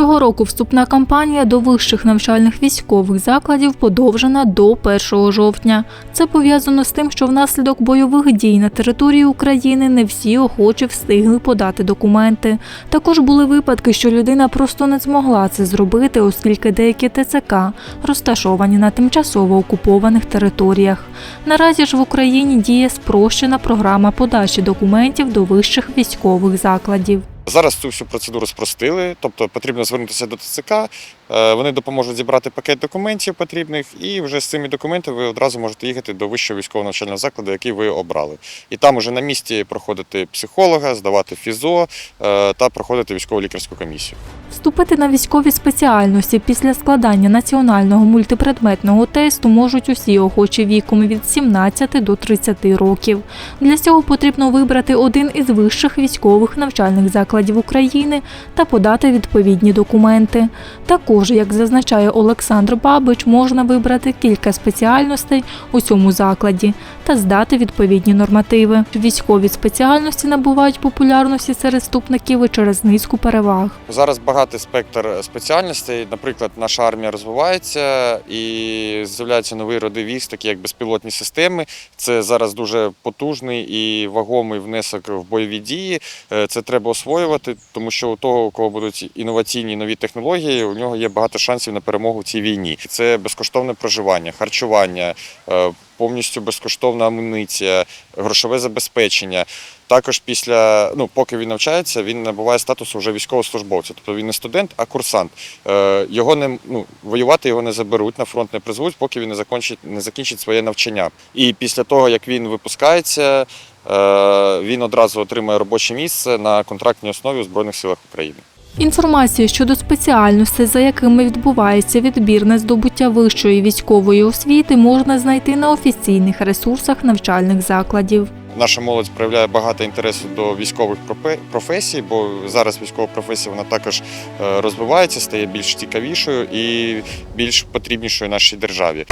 Цього року вступна кампанія до вищих навчальних військових закладів подовжена до 1 жовтня. Це пов'язано з тим, що внаслідок бойових дій на території України не всі охочі встигли подати документи. Також були випадки, що людина просто не змогла це зробити, оскільки деякі ТЦК розташовані на тимчасово окупованих територіях. Наразі ж в Україні діє спрощена програма подачі документів до вищих військових закладів. Зараз цю всю процедуру спростили, тобто потрібно звернутися до ТЦК, е, вони допоможуть зібрати пакет документів потрібних, і вже з цими документами ви одразу можете їхати до вищого військового навчального закладу, який ви обрали. І там уже на місці проходити психолога, здавати фізо е, та проходити військово лікарську комісію. Вступити на військові спеціальності після складання національного мультипредметного тесту можуть усі охочі віком від 17 до 30 років. Для цього потрібно вибрати один із вищих військових навчальних закладів України та подати відповідні документи. Також, як зазначає Олександр Бабич, можна вибрати кілька спеціальностей у цьому закладі та здати відповідні нормативи. Військові спеціальності набувають популярності серед вступників через низку переваг. Зараз багатий спектр спеціальностей. Наприклад, наша армія розвивається і з'являються нові роди військ, такі як безпілотні системи. Це зараз дуже потужний і вагомий внесок в бойові дії. Е, Це треба освоювати, тому що у того, у кого будуть інноваційні нові технології, у нього є багато шансів на перемогу в цій війні. Це безкоштовне проживання, харчування, е, повністю безкоштовна амуніція, грошове забезпечення. Також після, ну поки він навчається, він набуває статусу вже військовослужбовця. Тобто він не студент, а курсант. Е, Його не ну, воювати його не заберуть, на фронт не призвуть, поки він не закінчить, не закінчить своє навчання. І після того, як він випускається, е, він одразу отримує робоче місце на контрактній основі у Збройних силах України. Інформацію щодо спеціальностей, за якими відбувається відбір на здобуття вищої військової освіти, можна знайти на офіційних ресурсах навчальних закладів. Наша молодь проявляє багато інтересу до військових професій, бо зараз військова професія вона також е, розвивається, стає більш цікавішою і більш потрібнішою нашій державі.